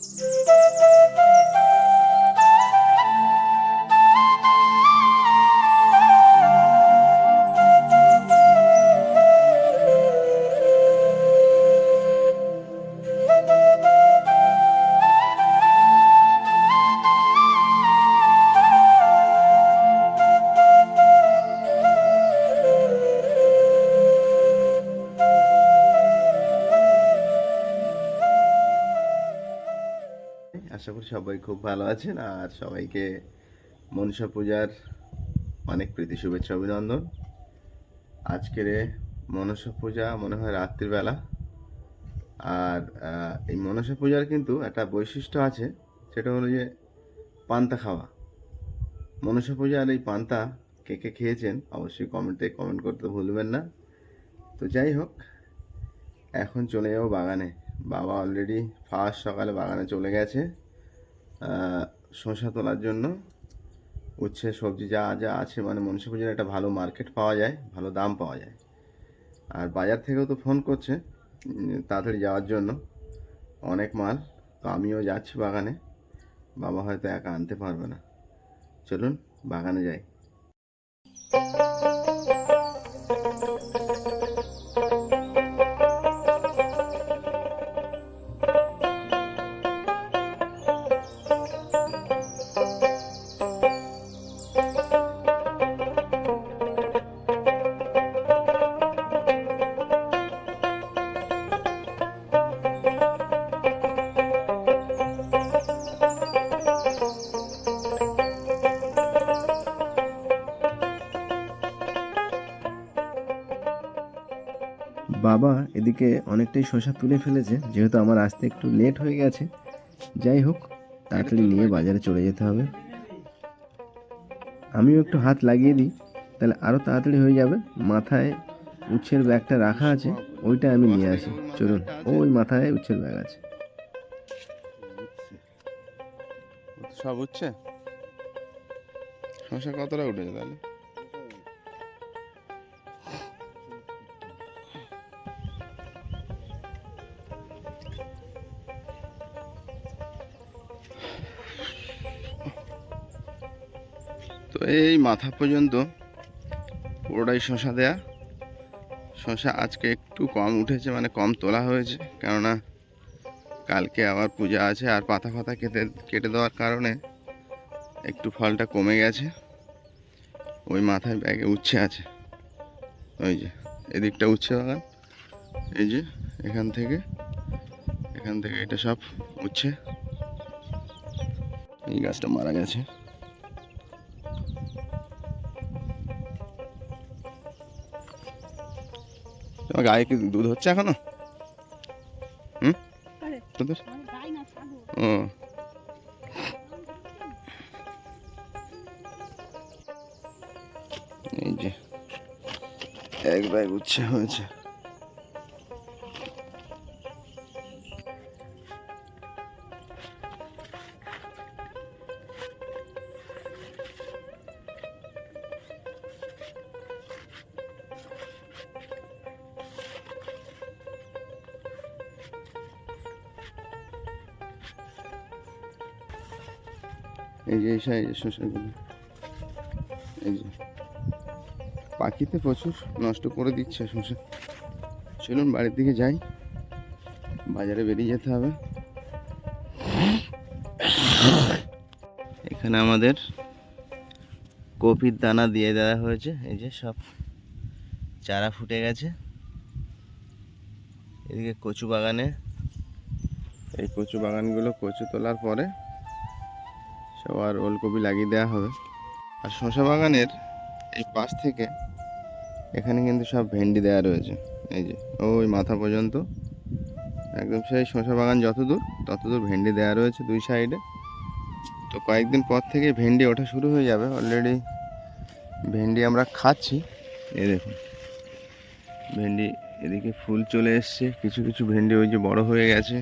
Música আশা করি সবাই খুব ভালো আছেন আর সবাইকে মনসা পূজার অনেক প্রীতি, শুভেচ্ছা, অভিনন্দন। আজকের মনসা পূজা মনে হয় রাত্রিবেলা আর এই মনসা পূজার কিন্তু একটা বৈশিষ্ট্য আছে, সেটা হলো যে পান্তা খাওয়া। মনসা পূজার এই পান্তা কে কে খেয়েছেন অবশ্যই কমেন্টে কমেন্ট করতে ভুলবেন না। তো যাই হোক, এখন চলে যাব বাগানে। বাবা অলরেডি ফার্স্ট সকালে বাগানে চলে গেছে। শসা তোলার জন্য উচ্ছে, সবজি যা যা আছে মানে মনসা পুজোর একটা ভালো মার্কেট পাওয়া যায়, ভালো দাম পাওয়া যায়। আর বাজার থেকেও তো ফোন করছে তাড়াতাড়ি যাওয়ার জন্য অনেক মাল, তো আমিও যাচ্ছি বাগানে। বাবা হয়তো একা আনতে পারবে না। চলুন, বাগানে যাই। বাবা এদিকে অনেকটাই শশা তুলে ফেলেছে, যেহেতু আমার আসতে একটু লেট হয়ে গেছে। যাই হোক, তাড়াতাড়ি নিয়ে বাজারে চলে যেতে হবে। আমিও একটু হাত লাগিয়ে দিই, তাহলে আরও তাড়াতাড়ি হয়ে যাবে। মাথায় উচ্ছের ব্যাগটা রাখা আছে, ওইটা আমি নিয়ে আসি। চলুন, ওই মাথায় উচ্ছের ব্যাগ আছে। সব উঠছে সমস্যা কতটা উঠেছে তাহলে? এই মাথা পর্যন্ত পুরোটাই শশা দেয়া। শশা আজকে একটু কম উঠেছে মানে কম তোলা হয়েছে, কেননা কালকে আবার পূজা আছে আর পাতা ফাতা কেটে কেটে দেওয়ার কারণে একটু ফলটা কমে গেছে। ওই মাথায় ব্যাগে উচ্ছে আছে। ওই যে, এদিকটা উচ্ছে বাগান। এই যে, এখান থেকে এখান থেকে এটা সব উচ্ছে। এই গাছটা মারা গেছে। তোমার গায়ে কি দুধ হচ্ছে এখনও? হুম? তোদের? ও। এই যে এক ব্যাগ উচ্ছে হয়েছে। এই যে, এই সাইজের শসাগুলো এই যে। পাখিতে প্রচুর নষ্ট করে দিচ্ছে শসা চলুন বাড়ির দিকে যাই। বাজারে বেরিয়ে যেতে হবে। এখানে আমাদের কপির দানা দিয়ে দেওয়া হয়েছে। এই যে সব চারা ফুটে গেছে। এদিকে কচু বাগানে এই কচু বাগানগুলো কচু তোলার পরে সব আর ওলকপি লাগিয়ে দেওয়া হবে। আর শশা বাগানের এই পাশ থেকে এখানে কিন্তু সব ভেন্ডি দেওয়া রয়েছে। এই যে, ওই মাথা পর্যন্ত। একদম সেই শশা বাগান যত দূর তত দূর ভেন্ডি দেওয়া রয়েছে দুই সাইডে। তো কয়েকদিন পর থেকে ভেন্ডি ওঠা শুরু হয়ে যাবে। অলরেডি ভেন্ডি আমরা খাচ্ছি। এই দেখুন, ভেন্ডি এদিকে ফুল চলে এসছে। কিছু কিছু ভেন্ডি ওই যে বড় হয়ে গেছে।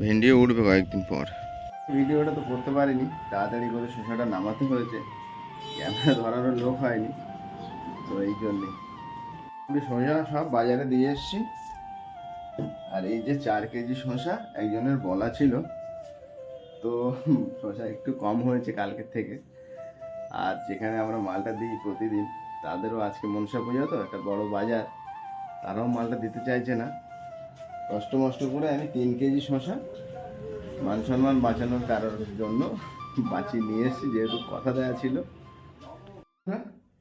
ভেন্ডিও উঠবে কয়েকদিন পর। ভিডিওটা তো করতে পারিনি, তাড়াতাড়ি করে শসাটা নামাতে হয়েছে, ক্যামেরা ধরারও লোক হয়নি, তো এই জন্যে। শসা সব বাজারে দিয়ে এসেছি, আর এই যে চার কেজি শসা একজনের বলা ছিল, তো শসা একটু কম হয়েছে কালকের থেকে, আর যেখানে আমরা মালটা দিই প্রতিদিন, তাদেরও আজকে মনসা পুজো, তো একটা বড় বাজার, তারাও মালটা দিতে চাইছে না। কষ্ট মষ্ট করে আমি তিন কেজি শসা মান সম্মান বাঁচানোর কারোর জন্য বাঁচিয়ে নিয়ে এসেছি, যেহেতু কথা দেওয়া ছিল।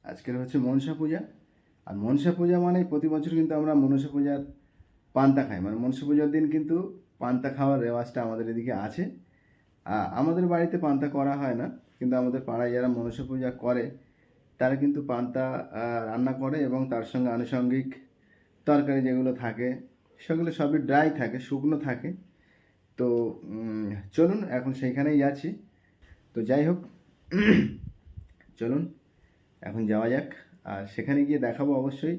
আজকের হচ্ছে মনসা পূজা। আর মনসা পূজা মানে প্রতি বছর কিন্তু আমরা মনসা পূজার পান্তা খাই। মানে মনসা পূজার দিন কিন্তু পান্তা খাওয়ার রেওয়াজটা আমাদের এদিকে আছে। আমাদের বাড়িতে পান্তা করা হয় না, কিন্তু আমাদের পাড়ায় যারা মনসা পূজা করে, তারা কিন্তু পান্তা রান্না করে এবং তার সঙ্গে আনুষঙ্গিক তরকারি যেগুলো থাকে, সেগুলো সবই ড্রাই থাকে, শুকনো থাকে। তো চলুন এখন সেইখানেই যাচ্ছি। তো যাই হোক, চলুন, এখন যাওয়া যাক। আর সেখানে গিয়ে দেখাবো অবশ্যই।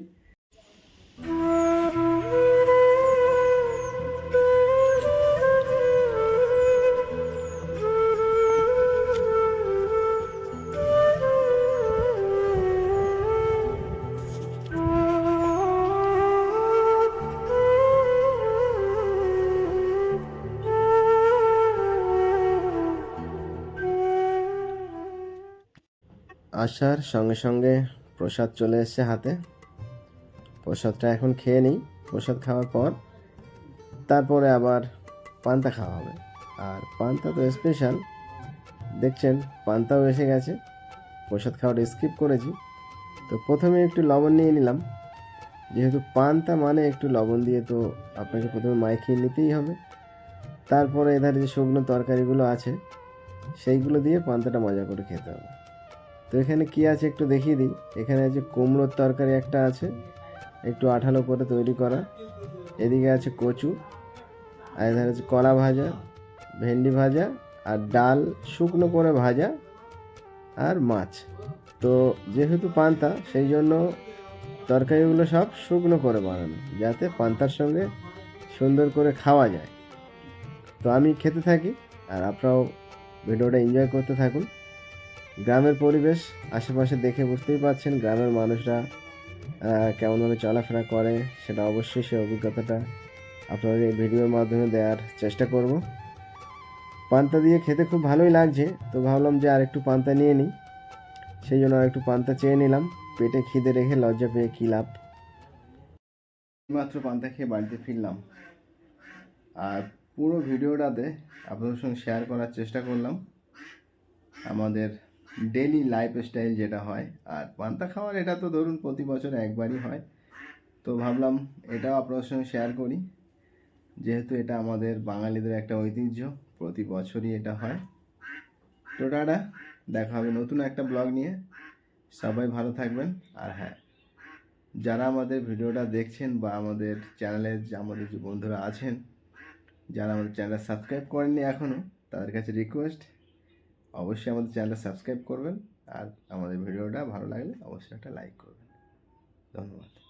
আসার সঙ্গে সঙ্গে প্রসাদ চলে এসছে হাতে। প্রসাদটা এখন খেয়ে নিই। প্রসাদ খাওয়ার পর তারপরে আবার পান্তা খাওয়া হবে। আর পান্তা তো স্পেশাল দেখছেন, পান্তাও এসে গেছে। প্রসাদ খাওয়াটা স্কিপ করেছি। তো প্রথমে একটু লবণ নিয়ে নিলাম। যেহেতু পান্তা মানে একটু লবণ দিয়ে তো আপনাকে প্রথমে মাইখিয়ে নিতেই হবে। তারপরে এধারে যে শুকনো তরকারিগুলো আছে, সেইগুলো দিয়ে পান্তাটা মজা করে খেতে হবে। তো এখানে কি আছে একটু দেখিয়ে দিই। এখানে আছে কুমড়োর তরকারি একটা আছে, একটু আঠালো করে তৈরি করা। এদিকে আছে কচু, আর এধারে আছে কলা ভাজা, ভেন্ডি ভাজা, আর ডাল, শুকনো করে ভাজা, আর মাছ। তো যেহেতু পান্তা, সেই জন্য তরকারিগুলো সব শুকনো করে বানানো, যাতে পান্তার সঙ্গে সুন্দর করে খাওয়া যায়। তো আমি খেতে থাকি, আর আপনারাও ভিডিওটা এনজয় করতে থাকুন। গ্রামের পরিবেশ, আশেপাশে দেখে বুঝতেই পারছেন গ্রামের মানুষরা কেমনভাবে চলাফেরা করে, সেটা অবশ্যই সেই অভিজ্ঞতাটা আপনাদের এই ভিডিওর মাধ্যমে দেওয়ার চেষ্টা করব। পান্তা দিয়ে খেতে খুব ভালোই লাগছে, তো ভাবলাম যে আর একটু পান্তা নিয়ে নিই। সেই জন্য আর একটু পান্তা চেয়ে নিলাম, পেটে খিদে রেখে লজ্জা পেয়ে কী লাভ? মাত্র পান্তা খেয়ে বাড়িতে ফিরলাম। আর পুরো ভিডিওটাতে আপনাদের সঙ্গে শেয়ার করার চেষ্টা করলাম। আমাদের ডেলি লাইফস্টাইল যেটা হয়, আর পান্তা খাওয়ার এটা তো ধরুন প্রতি বছর একবারই হয়। তো ভাবলাম এটাও আপনাদের সঙ্গে শেয়ার করি। যেহেতু এটা আমাদের বাঙালিদের একটা ঐতিহ্য, প্রতি বছরই এটা হয়। তো টাটা, দেখা হবে নতুন একটা ব্লগ নিয়ে। সবাই ভালো থাকবেন, আর হ্যাঁ যারা আমাদের ভিডিওটা দেখছেন বা আমাদের চ্যানেলে আমাদের যে বন্ধুরা আছেন, যারা আমাদের চ্যানেল সাবস্ক্রাইব করেননি এখনও তাদের কাছে রিকোয়েস্ট অবশ্যই আমাদের চ্যানেলটা সাবস্ক্রাইব করবেন আর আমাদের ভিডিওটা ভালো লাগলে অবশ্যই একটা লাইক করবেন। ধন্যবাদ।